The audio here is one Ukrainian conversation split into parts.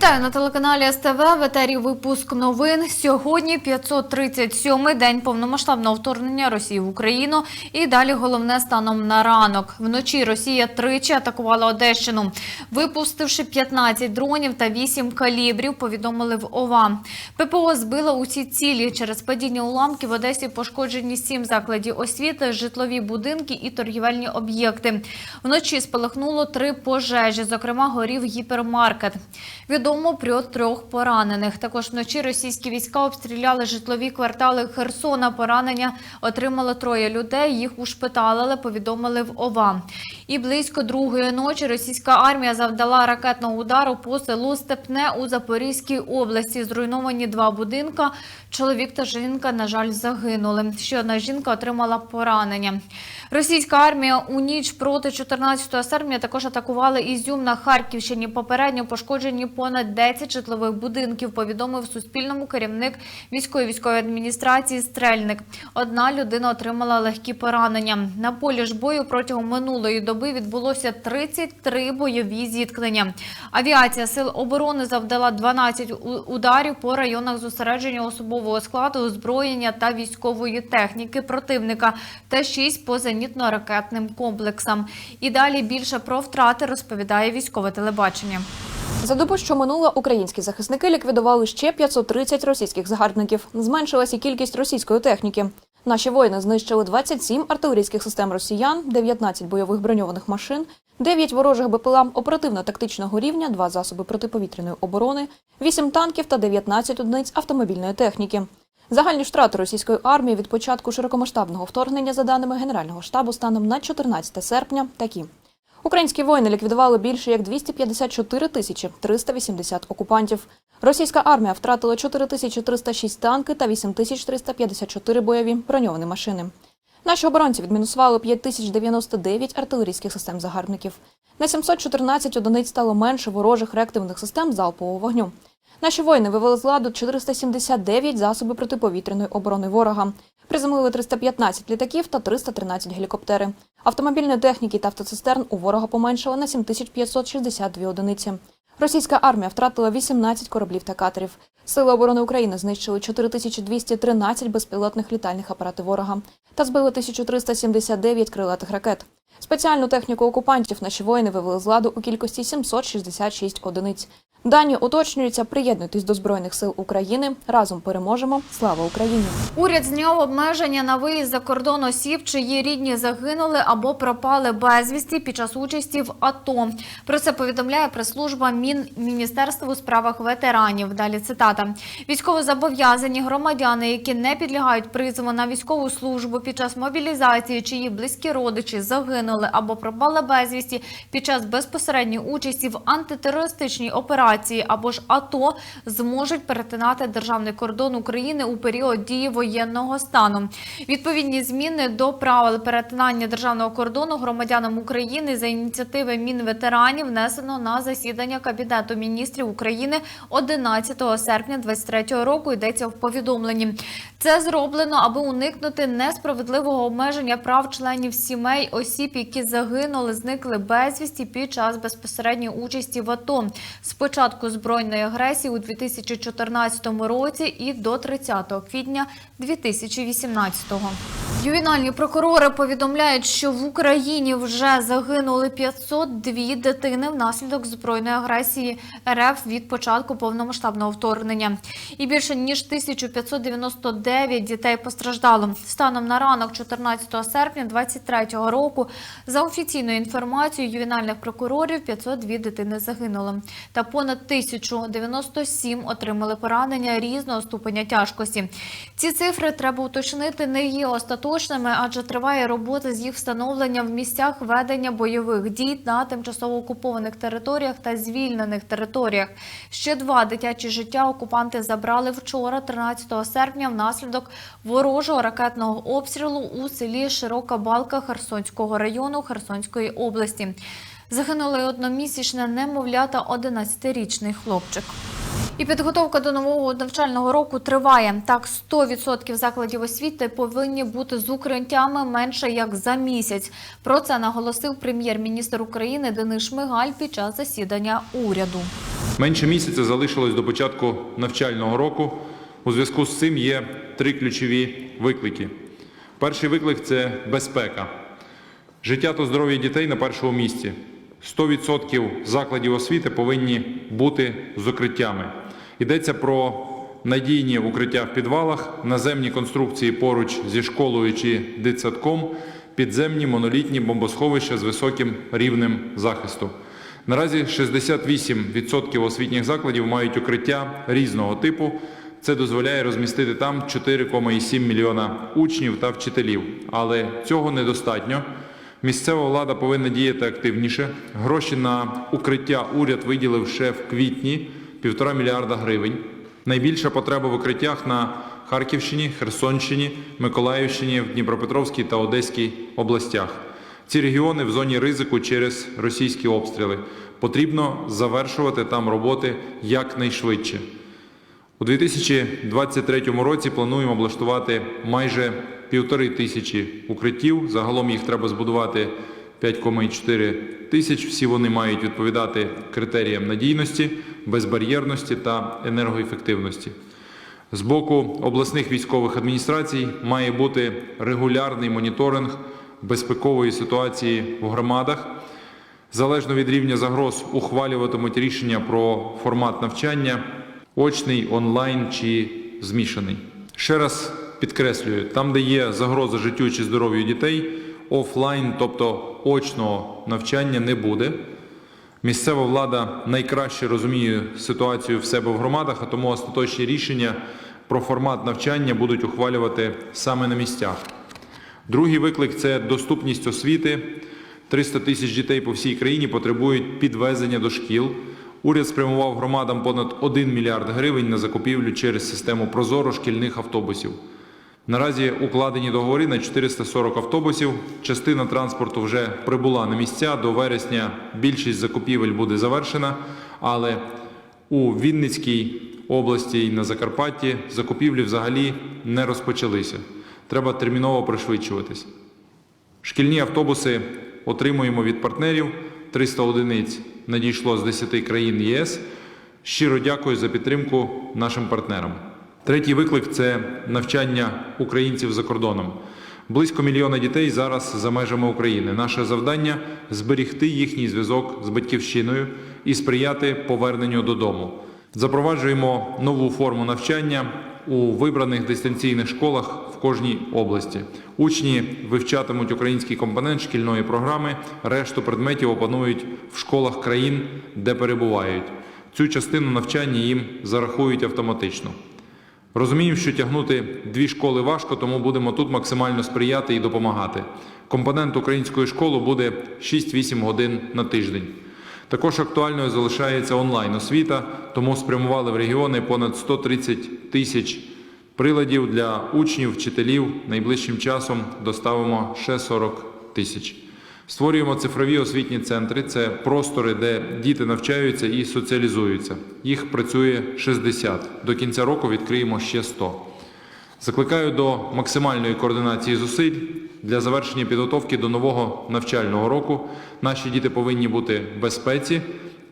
Вітаю на телеканалі СТВ. В етері випуск новин. Сьогодні 537-й день повномасштабного вторгнення Росії в Україну. І далі головне станом на ранок. Вночі Росія тричі атакувала Одещину, випустивши 15 дронів та 8 калібрів. Повідомили в ОВА. ППО збила усі цілі. Через падіння уламків в Одесі пошкоджені 7 закладів освіти, житлові будинки і торгівельні об'єкти. Вночі спалахнуло три пожежі. Зокрема, горів гіпермаркет. Відомо про трьох поранених. Також вночі російські війська обстріляли житлові квартали Херсона. Поранення отримало троє людей. Їх ушпиталили, повідомили в ОВА. І близько другої ночі російська армія завдала ракетного удару по селу Степне у Запорізькій області. Зруйновані два будинка. Чоловік та жінка, на жаль, загинули. Ще одна жінка отримала поранення. Російська армія у ніч проти 14 серпня також атакували Ізюм на Харківщині. Попередньо пошкоджені понад 10 житлових будинків. Повідомив Суспільному керівник військової військової адміністрації Стрельник. Одна людина отримала легкі поранення. На полі ж бою протягом минулої доби відбулося 33 бойові зіткнення. Авіація сил оборони завдала 12 ударів по районах зосередження особового складу, озброєння та військової техніки противника та 6 по зенітно-ракетним комплексам. І далі більше про втрати розповідає військове телебачення. За добу, що минула, українські захисники ліквідували ще 530 російських загарбників. Зменшилась і кількість російської техніки. Наші воїни знищили 27 артилерійських систем росіян, 19 бойових броньованих машин, 9 ворожих БПЛА оперативно-тактичного рівня, 2 засоби протиповітряної оборони, 8 танків та 19 одиниць автомобільної техніки. Загальні втрати російської армії від початку широкомасштабного вторгнення, за даними Генерального штабу, станом на 14 серпня, такі. Українські воїни ліквідували більше як 254 тисячі 380 окупантів. Російська армія втратила 4306 танки та 8354 бойові броньовані машини. Наші оборонці відмінусували 5099 артилерійських систем загарбників. На 714 одиниць стало менше ворожих реактивних систем залпового вогню. Наші воїни вивели з ладу 479 засоби протиповітряної оборони ворога. Приземлили 315 літаків та 313 гелікоптери. Автомобільної техніки та автоцистерн у ворога поменшало на 7562 одиниці. Російська армія втратила 18 кораблів та катерів. Сили оборони України знищили 4213 безпілотних літальних апаратів ворога та збили 1379 крилатих ракет. Спеціальну техніку окупантів наші воїни вивели з ладу у кількості 766 одиниць. Дані уточнюються. Приєднуйтесь до збройних сил України. Разом переможемо. Слава Україні! Уряд зняв обмеження на виїзд за кордон осіб, чиї рідні загинули або пропали безвісті під час участі в АТО. Про це повідомляє прес-служба Міністерства у справах ветеранів. Далі цитата: військовозобов'язані громадяни, які не підлягають призову на військову службу під час мобілізації, чиї близькі родичі загинули або пропали безвісті під час безпосередньої участі в антитерористичній операції або ж АТО, зможуть перетинати державний кордон України у період дії воєнного стану. Відповідні зміни до правил перетинання державного кордону громадянам України за ініціативи Мінветеранів внесено на засідання Кабінету міністрів України 11 серпня 2023 року. Йдеться в повідомленні. Це зроблено, аби уникнути несправедливого обмеження прав членів сімей осіб, які загинули, зникли безвісті під час безпосередньої участі в АТО з початку збройної агресії у 2014 році і до 30 квітня 2018-го. Ювенальні прокурори повідомляють, що в Україні вже загинули 502 дитини внаслідок збройної агресії РФ від початку повномасштабного вторгнення. І більше ніж 1599 дітей постраждало. Станом на ранок 14 серпня 2023 року, за офіційною інформацією ювенальних прокурорів, 502 дитини загинули. Та понад 1097 отримали поранення різного ступеня тяжкості. Ці цифри треба уточнити не є остаточними, адже триває робота з їх встановлення в місцях ведення бойових дій на тимчасово окупованих територіях та звільнених територіях. Ще два дитячі життя окупанти забрали вчора, 13 серпня, внаслідок ворожого ракетного обстрілу у селі Широка Балка Херсонського району Херсонської області. Загинули одномісячне немовля та 11-річний хлопчик. І підготовка до нового навчального року триває. Так, 100% закладів освіти повинні бути з укриттями менше як за місяць. Про це наголосив прем'єр-міністр України Денис Шмигаль під час засідання уряду. Менше місяця залишилось до початку навчального року. У зв'язку з цим є три ключові виклики. Перший виклик це безпека. Життя та здоров'я дітей на першому місці. 100% закладів освіти повинні бути з укриттями. Йдеться про надійні укриття в підвалах, наземні конструкції поруч зі школою чи дитсадком, підземні монолітні бомбосховища з високим рівнем захисту. Наразі 68% освітніх закладів мають укриття різного типу. Це дозволяє розмістити там 4,7 мільйона учнів та вчителів. Але цього недостатньо. Місцева влада повинна діяти активніше. Гроші на укриття уряд виділив ще в квітні півтора мільярда гривень. Найбільша потреба в укриттях на Харківщині, Херсонщині, Миколаївщині, Дніпропетровській та Одеській областях. Ці регіони в зоні ризику через російські обстріли. Потрібно завершувати там роботи якнайшвидше. У 2023 році плануємо облаштувати майже півтори тисячі укриттів. Загалом їх треба збудувати 5,4 тисяч. Всі вони мають відповідати критеріям надійності, безбар'єрності та енергоефективності. З боку обласних військових адміністрацій має бути регулярний моніторинг безпекової ситуації в громадах. Залежно від рівня загроз ухвалюватимуть рішення про формат навчання очний, онлайн чи змішаний. Ще раз підкреслюю, там, де є загроза життю чи здоров'ю дітей, офлайн, тобто очного навчання не буде. Місцева влада найкраще розуміє ситуацію в себе в громадах, а тому остаточні рішення про формат навчання будуть ухвалювати саме на місцях. Другий виклик це доступність освіти. 300 тисяч дітей по всій країні потребують підвезення до шкіл. Уряд спрямував громадам понад 1 мільярд гривень на закупівлю через систему Прозоро шкільних автобусів. Наразі укладені договори на 440 автобусів. Частина транспорту вже прибула на місця. До вересня більшість закупівель буде завершена, але у Вінницькій області і на Закарпатті закупівлі взагалі не розпочалися. Треба терміново пришвидшуватись. Шкільні автобуси отримуємо від партнерів. 300 одиниць надійшло з 10 країн ЄС. Щиро дякую за підтримку нашим партнерам. Третій виклик це навчання українців за кордоном. Близько мільйона дітей зараз за межами України. Наше завдання зберігти їхній зв'язок з батьківщиною і сприяти поверненню додому. Запроваджуємо нову форму навчання у вибраних дистанційних школах в кожній області. Учні вивчатимуть український компонент шкільної програми, решту предметів опанують в школах країн, де перебувають. Цю частину навчання їм зарахують автоматично. Розуміємо, що тягнути дві школи важко, тому будемо тут максимально сприяти і допомагати. Компонент української школи буде 6-8 годин на тиждень. Також актуальною залишається онлайн-освіта, тому спрямували в регіони понад 130 тисяч приладів для учнів, вчителів. Найближчим часом доставимо ще 40 тисяч. Створюємо цифрові освітні центри. Це простори, де діти навчаються і соціалізуються. Їх працює 60. До кінця року відкриємо ще 100. Закликаю до максимальної координації зусиль для завершення підготовки до нового навчального року. Наші діти повинні бути в безпеці,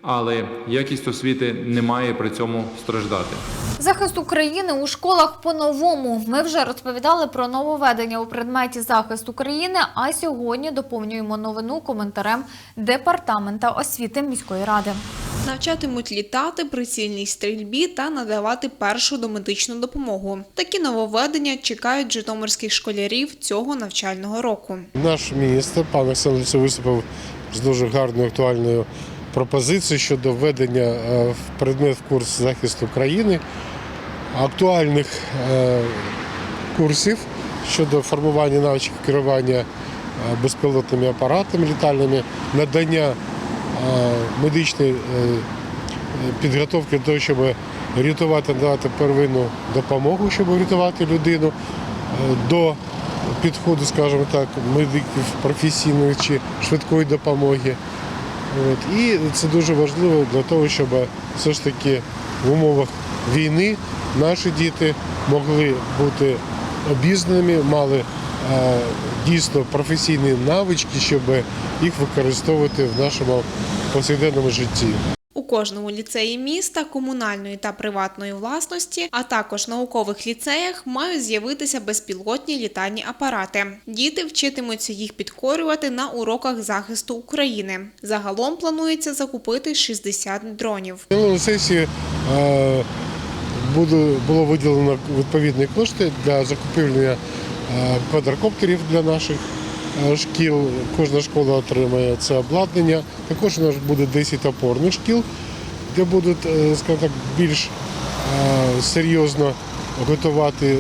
але якість освіти не має при цьому страждати. Захист України у школах по-новому. Ми вже розповідали про нововведення у предметі захист України. А сьогодні доповнюємо новину коментарем департамента освіти міської ради. Навчатимуть літати, прицільній стрільбі та надавати першу домедичну допомогу. Такі нововведення чекають житомирських школярів цього навчального року. Наш міністр пан Олександр виступив з дуже гарною актуальною пропозицією щодо введення е, в предмет в курс захисту країни актуальних е, курсів щодо формування навичок керування е, безпілотними апаратами літальними, надання медичної підготовки для того, щоб рятувати, надавати первинну допомогу, щоб врятувати людину до підходу, скажімо так, медиків професійної чи швидкої допомоги. От. І це дуже важливо для того, щоб все ж таки в умовах війни наші діти могли бути обізнаними, мали е, дійсно професійні навички, щоб їх використовувати в нашому повсякденному житті. Кожному ліцеї міста, комунальної та приватної власності, а також наукових ліцеях мають з'явитися безпілотні літальні апарати. Діти вчитимуться їх підкорювати на уроках захисту України. Загалом планується закупити 60 дронів. Сесії е, було виділено відповідні кошти для закупівлі е, квадрокоптерів для наших шкіл. Кожна школа отримає це обладнання. Також у нас буде 10 опорних шкіл, де будуть, е, скажімо так, більш е, серйозно готувати е,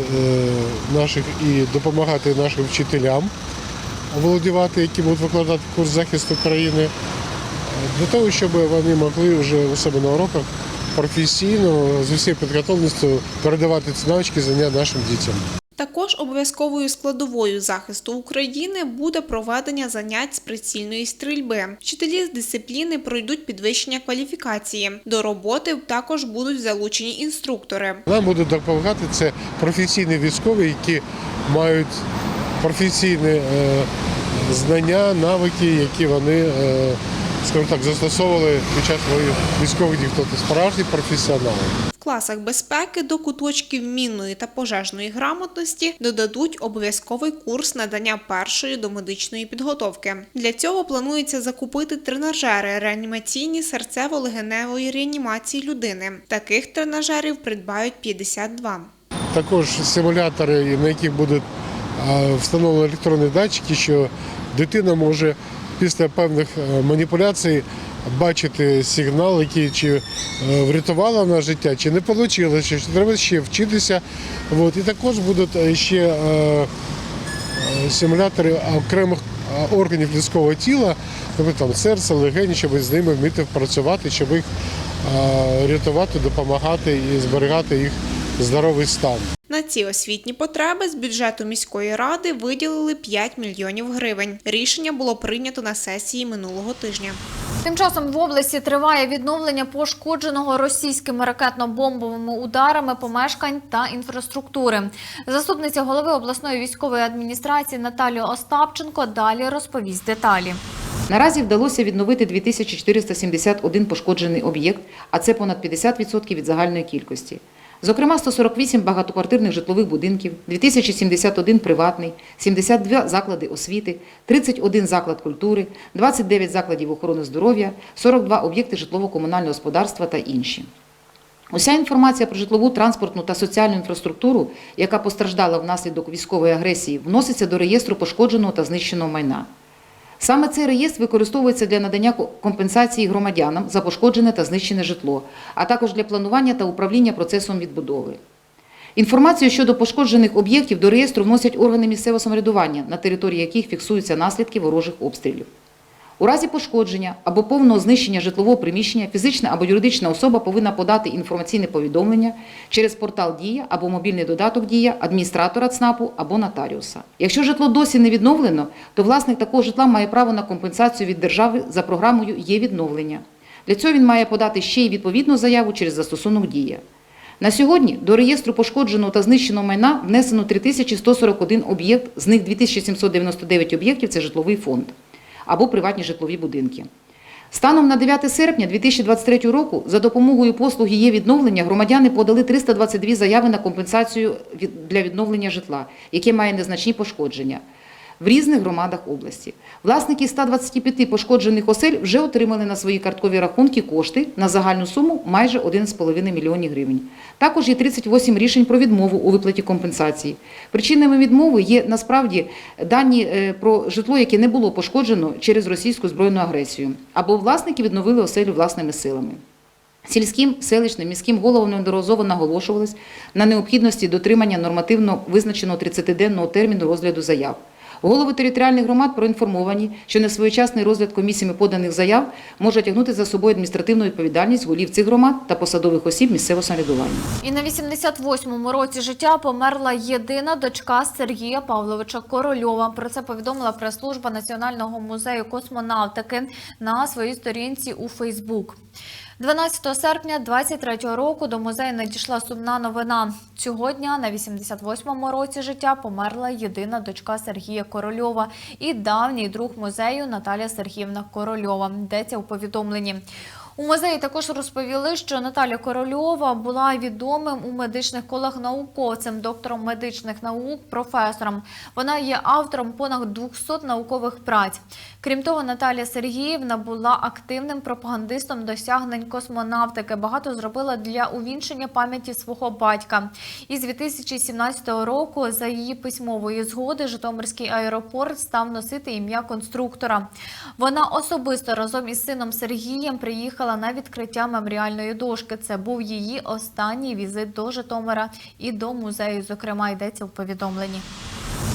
наших і допомагати нашим вчителям володівати, які будуть викладати курс захисту країни для того, щоб вони могли вже у себе на уроках професійно з усією підготовленістю передавати ці навички знання нашим дітям. Також обов'язковою складовою захисту України буде проведення занять з прицільної стрільби. Вчителі з дисципліни пройдуть підвищення кваліфікації. До роботи також будуть залучені інструктори. Нам будуть допомагати це професійні військові, які мають професійні е, знання, навики, які вони, е, скажімо так, застосовували під час військових дій. Тобто справжні професіонали. В класах безпеки до куточків мінної та пожежної грамотності додадуть обов'язковий курс надання першої домедичної підготовки. Для цього планується закупити тренажери реанімаційні серцево-легеневої реанімації людини. Таких тренажерів придбають 52. Також симулятори, на яких будуть встановлені електронні датчики, що дитина може після певних е, маніпуляцій бачити сигнал, який чи е, врятувала вона життя, чи не вийшло, чи треба ще вчитися. От. І також будуть е, ще симулятори окремих органів людського тіла, тобто там серце, легені, щоб з ними вміти працювати, щоб їх рятувати, допомагати і зберігати їх здоровий стан. На ці освітні потреби з бюджету міської ради виділили 5 мільйонів гривень. Рішення було прийнято на сесії минулого тижня. Тим часом в області триває відновлення пошкодженого російськими ракетно-бомбовими ударами помешкань та інфраструктури. Заступниця голови обласної військової адміністрації Наталія Остапченко далі розповість деталі. Наразі вдалося відновити 2471 пошкоджений об'єкт, а це понад 50% від загальної кількості. Зокрема, 148 багатоквартирних житлових будинків, 2071 приватний, 72 заклади освіти, 31 заклад культури, 29 закладів охорони здоров'я, 42 об'єкти житлово-комунального господарства та інші. Уся інформація про житлову, транспортну та соціальну інфраструктуру, яка постраждала внаслідок військової агресії, вноситься до реєстру пошкодженого та знищеного майна. Саме цей реєстр використовується для надання компенсації громадянам за пошкоджене та знищене житло, а також для планування та управління процесом відбудови. Інформацію щодо пошкоджених об'єктів до реєстру вносять органи місцевого самоврядування, на території яких фіксуються наслідки ворожих обстрілів. У разі пошкодження або повного знищення житлового приміщення фізична або юридична особа повинна подати інформаційне повідомлення через портал Дія або мобільний додаток Дія адміністратора ЦНАПу або нотаріуса. Якщо житло досі не відновлено, то власник такого житла має право на компенсацію від держави за програмою Є відновлення. Для цього він має подати ще й відповідну заяву через застосунок Дія. На сьогодні до реєстру пошкодженого та знищеного майна внесено 3141 об'єкт, з них 2799 об'єктів – це житловий фонд або приватні житлові будинки. Станом на 9 серпня 2023 року за допомогою послуги є відновлення громадяни подали 322 заяви на компенсацію для відновлення житла, яке має незначні пошкодження в різних громадах області. Власники 125 пошкоджених осель вже отримали на свої карткові рахунки кошти на загальну суму майже 1,5 мільйонів гривень. Також є 38 рішень про відмову у виплаті компенсації. Причинами відмови є насправді дані е, про житло, яке не було пошкоджено через російську збройну агресію, або власники відновили оселю власними силами. Сільським, селищним, міським головам неодноразово наголошувалось на необхідності дотримання нормативно визначеного 30-денного терміну розгляду заяв. Голови територіальних громад проінформовані, що несвоєчасний розгляд комісіями поданих заяв може тягнути за собою адміністративну відповідальність голів цих громад та посадових осіб місцевого самоврядування. І на 88-му році життя померла єдина дочка Сергія Павловича Корольова. Про це повідомила прес-служба Національного музею космонавтики на своїй сторінці у Фейсбук. 12 серпня 23-го року до музею надійшла сумна новина. Цього дня на 88-му році життя померла єдина дочка Сергія Корольова і давній друг музею Наталя Сергіївна Корольова. Йдеться у повідомленні. У музеї також розповіли, що Наталя Корольова була відомим у медичних колах науковцем, доктором медичних наук, професором. Вона є автором понад 200 наукових праць. Крім того, Наталія Сергіївна була активним пропагандистом досягнень космонавтики. Багато зробила для увінчення пам'яті свого батька. І з 2017 року за її письмової згоди Житомирський аеропорт став носити ім'я конструктора. Вона особисто разом із сином Сергієм приїхала на відкриття меморіальної дошки. Це був її останній візит до Житомира і до музею. Зокрема, йдеться в повідомленні.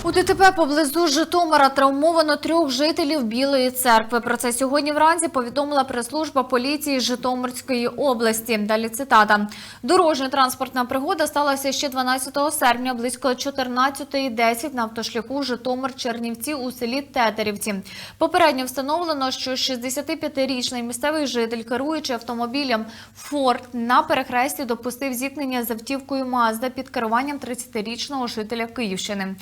У ДТП поблизу Житомира травмовано трьох жителів Білої церкви. Про це сьогодні вранці повідомила прес-служба поліції Житомирської області. Далі цитата. Дорожньо-транспортна пригода сталася ще 12 серпня близько 14.10 на автошляху Житомир-Чернівці у селі Тетерівці. Попередньо встановлено, що 65-річний місцевий житель, керуючи автомобілем Форд на перехресті допустив зіткнення з автівкою Мазда під керуванням 30-річного жителя Київщини.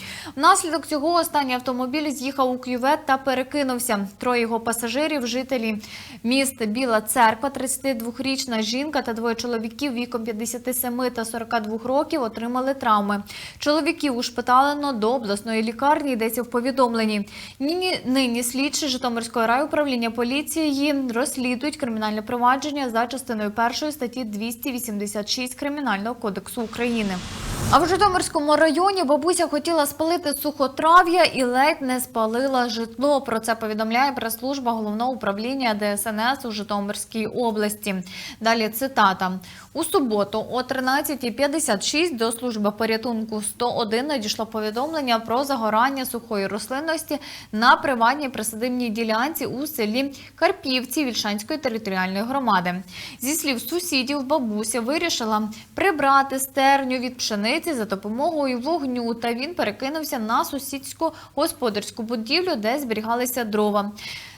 Внаслідок цього останній автомобіль з'їхав у кювет та перекинувся. Троє його пасажирів, жителі міст Біла Церква, 32-річна жінка та двоє чоловіків віком 57 та 42 років отримали травми. Чоловіків ушпиталено до обласної лікарні, йдеться в повідомленні. Нині слідчі Житомирського райуправління поліції розслідують кримінальне провадження за частиною першої статті 286 Кримінального кодексу України. А в Житомирському районі бабуся хотіла спалити сухотрав'я і ледь не спалила житло. Про це повідомляє прес-служба головного управління ДСНС у Житомирській області. Далі цитата. У суботу о 13.56 до служби порятунку 101 надійшло повідомлення про загорання сухої рослинності на приватній присадибній ділянці у селі Карпівці Вільшанської територіальної громади. Зі слів сусідів, бабуся вирішила прибрати стерню від пшениці за допомогою вогню, та він перекинувся на сусідську господарську будівлю, де зберігалися дрова.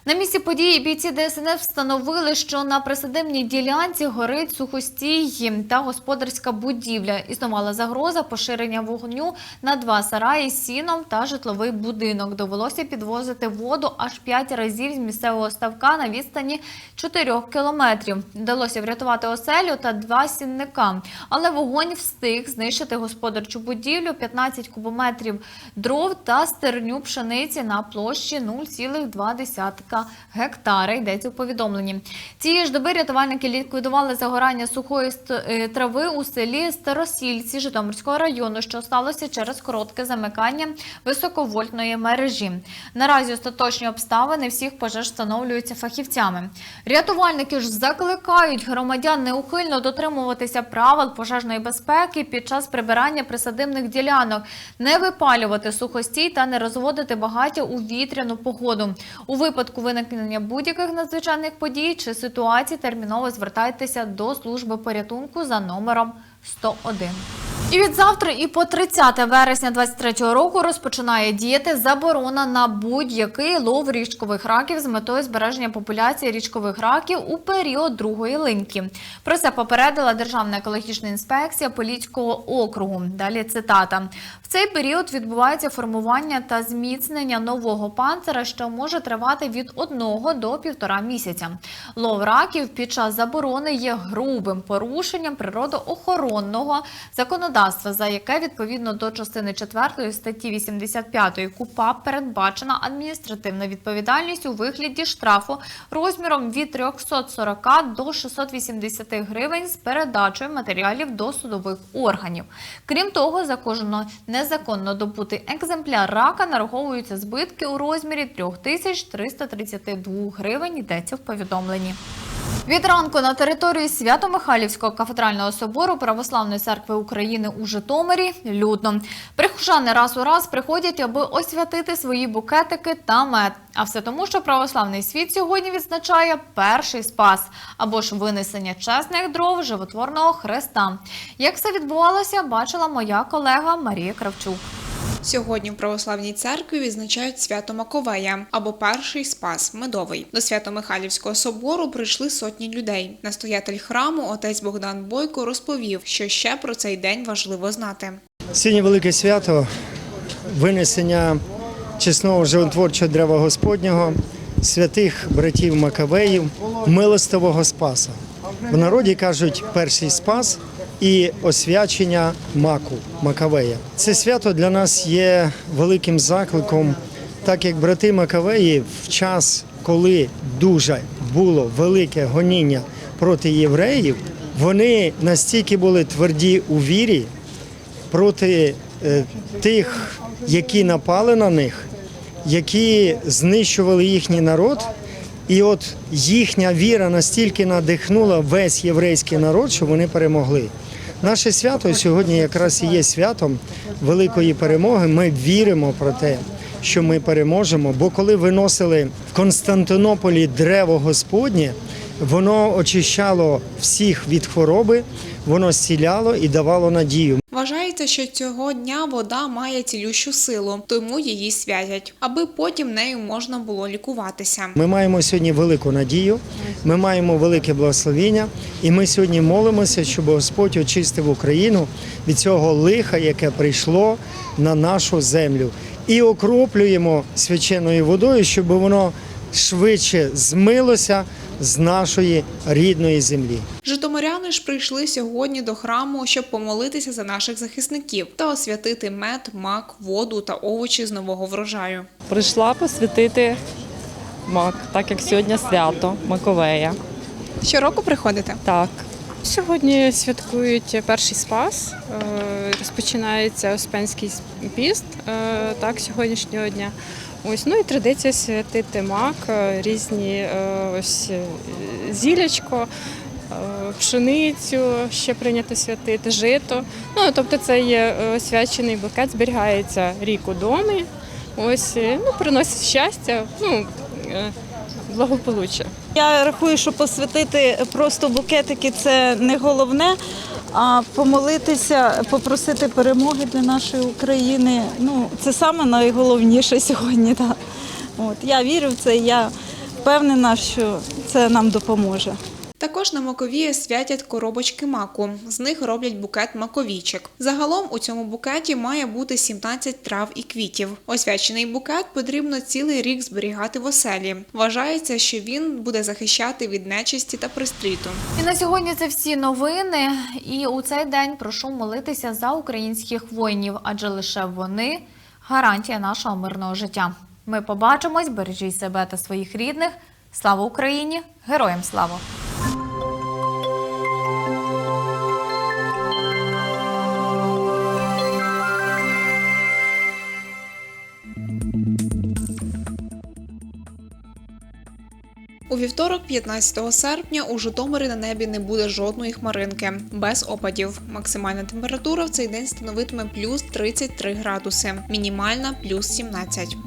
На місці події бійці ДСНФ встановили, що на присадибній ділянці горить сухостій та господарська будівля. Існувала загроза поширення вогню на два сараї з сіном та житловий будинок. Довелося підвозити воду аж п'ять разів з місцевого ставка на відстані 4 кілометрів. Вдалося врятувати оселю та два сінника. Але вогонь встиг знищити господарчу будівлю, 15 кубометрів дров та стерню пшениці на площі 0,2 гектара. Йдеться у повідомленні. Цієї ж доби рятувальники ліквідували загорання сухої е, трави у селі Старосільці Житомирського району, що сталося через коротке замикання високовольтної мережі. Наразі остаточні обставини всіх пожеж встановлюються фахівцями. Рятувальники ж закликають громадян неухильно дотримуватися правил пожежної безпеки під час прибирання присадибних ділянок, не випалювати сухостій та не розводити багаття у вітряну погоду. У випадку виникнення будь-яких надзвичайних подій чи ситуацій терміново звертайтеся до служби порятунку за номером 101. І від завтра і по 30 вересня 2023 року розпочинає діяти заборона на будь-який лов річкових раків з метою збереження популяції річкових раків у період другої линьки. Про це попередила Державна екологічна інспекція Поліцького округу. Далі цитата: цей період відбувається формування та зміцнення нового панцира, що може тривати від 1 до 1,5 місяця. Лов раків під час заборони є грубим порушенням природоохоронного законодавства, за яке відповідно до частини 4 статті 85 КУПАП передбачена адміністративна відповідальність у вигляді штрафу розміром від 340 до 680 гривень з передачою матеріалів до судових органів. Крім того, за кожного незаконно добутий екземпляр рака нараховуються збитки у розмірі 3332 гривень. Йдеться в повідомленні. Від ранку на території Свято-Михайлівського кафедрального собору Православної церкви України у Житомирі людно. Прихожани раз у раз приходять, аби освятити свої букетики та мед. А все тому, що православний світ сьогодні відзначає перший спас або ж винесення чесних дров животворного Христа. Як це відбувалося, бачила моя колега Марія Кравчук. Сьогодні в православній церкві відзначають свято Маковея або перший спас медовий. До Свято-Михайлівського собору прийшли сотні людей. Настоятель храму отець Богдан Бойко розповів, що ще про цей день важливо знати. Сьогодні велике свято винесення чесного животворчого дерева Господнього. святих братів Макавеїв милостивого Спаса. В народі кажуть перший спас і освячення маку Макавея. Це свято для нас є великим закликом, так як брати Макавеї в час, коли дуже було велике гоніння проти євреїв, вони настільки були тверді у вірі проти е, тих, які напали на них, які знищували їхній народ. І от їхня віра настільки надихнула весь єврейський народ, що вони перемогли. Наше свято сьогодні якраз і є святом великої перемоги. Ми віримо про те, що ми переможемо. Бо коли виносили в Константинополі древо Господнє, воно очищало всіх від хвороби, воно зціляло і давало надію. Вважається, що цього дня вода має цілющу силу, тому її святять, аби потім нею можна було лікуватися. Ми маємо сьогодні велику надію, ми маємо велике благословіння, і ми сьогодні молимося, щоб Господь очистив Україну від цього лиха, яке прийшло на нашу землю, і окроплюємо свяченою водою, щоб воно швидше змилося з нашої рідної землі. Житомиряни ж прийшли сьогодні до храму, щоб помолитися за наших захисників та освятити мед, мак, воду та овочі з нового врожаю. Прийшла посвятити мак, так як сьогодні свято Маковея. Щороку приходите? Так. Сьогодні святкують перший спас, е, розпочинається Успенський піст е, так, сьогоднішнього дня. Ось, ну і традиція святити мак, е, різні е, ось е, зілячко, пшеницю ще прийнято святити, жито. Ну, тобто це є освячений букет, зберігається рік у домі. Ось, ну, приносить щастя, ну, благополуччя. Я рахую, що посвятити просто букетики це не головне, а помолитися, попросити перемоги для нашої України. Ну, це саме найголовніше сьогодні. Так. От, я вірю в це, я впевнена, що це нам допоможе. Також на Маковії святять коробочки маку. З них роблять букет маковійчик. Загалом у цьому букеті має бути 17 трав і квітів. Освячений букет потрібно цілий рік зберігати в оселі. Вважається, що він буде захищати від нечисті та пристріту. І на сьогодні це всі новини. І у цей день прошу молитися за українських воїнів, адже лише вони гарантія нашого мирного життя. Ми побачимось, бережіть себе та своїх рідних. Слава Україні! Героям слава! У вівторок, 15 серпня, у Житомирі на небі не буде жодної хмаринки, без опадів. Максимальна температура в цей день становитиме плюс 33 градуси, мінімальна плюс 17.